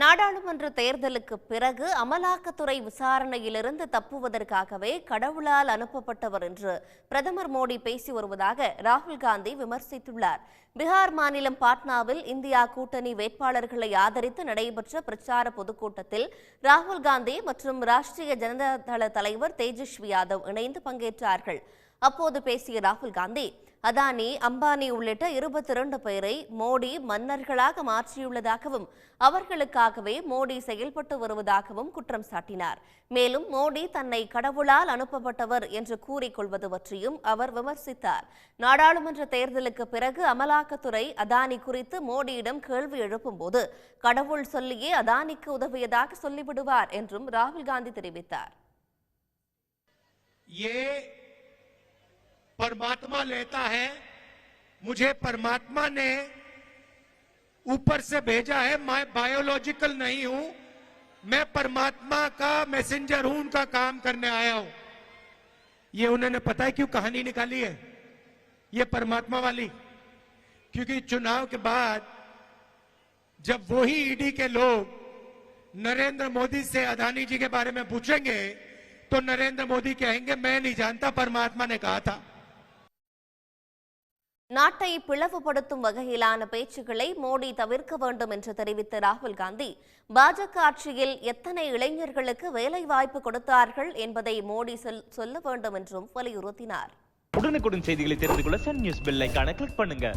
நாடாளுமன்ற தேர்தலுக்கு பிறகு அமலாக்கத்துறை விசாரணையிலிருந்து தப்புவதற்காகவே கடவுளால் அனுப்பப்பட்டவர் என்று பிரதமர் மோடி பேசி வருவதாக ராகுல் காந்தி விமர்சித்துள்ளார். பீகார் மாநிலம் பாட்னாவில் இந்தியா கூட்டணி வேட்பாளர்களை ஆதரித்து நடைபெற்ற பிரச்சார பொதுக்கூட்டத்தில் ராகுல் காந்தி மற்றும் ராஷ்டிரிய ஜனதா தள தலைவர் தேஜஸ்வி யாதவ் இணைந்து பங்கேற்றார்கள். அப்போது பேசிய ராகுல் காந்தி அதானி அம்பானி உள்ளிட்ட இருபத்தி இரண்டு பேரை மோடி மன்னர்களாக மாற்றியுள்ளதாகவும் அவர்களுக்காகவே மோடி செயல்பட்டு வருவதாகவும் குற்றம் சாட்டினார். மேலும் மோடி தன்னை கடவுளால் அனுப்பப்பட்டவர் என்று கூறிக்கொள்வது பற்றியும் அவர் விமர்சித்தார். நாடாளுமன்ற தேர்தலுக்கு பிறகு அமலாக்கத்துறை அதானி குறித்து மோடியிடம் கேள்வி எழுப்பும்போது கடவுள் சொல்லியே அதானிக்கு உதவியதாக சொல்லிவிடுவார் என்றும் ராகுல் காந்தி தெரிவித்தார். परमात्मा लेता है, मुझे परमात्मा ने ऊपर से भेजा है। मैं बायोलॉजिकल नहीं हूँ, मैं परमात्मा का मैसेंजर हूँ, उनका काम करने आया हूँ। ये उन्होंने पता है क्यों कहानी निकाली है? ये परमात्मा वाली। क्योंकि चुनाव के बाद जब वही ईडी के लोग नरेंद्र मोदी से अदानी जी के बारे में पूछेंगे तो नरेंद्र मोदी कहेंगे, मैं नहीं जानता, परमात्मा ने कहा था। நாட்டை பிளவுபடுத்தும் வகையிலான பேச்சுகளை மோடி தவிர்க்க வேண்டும் என்று தெரிவித்த ராகுல் காந்தி பாஜக ஆட்சியில் எத்தனை இளைஞர்களுக்கு வேலை வாய்ப்பு கொடுத்தார்கள் என்பதை மோடி சொல்ல வேண்டும் என்றும் வலியுறுத்தினார். உடனுக்குடன் செய்திகளை தெரிந்து கொள்ள சன் நியூஸ் பெல் கிளிக் பண்ணுங்க.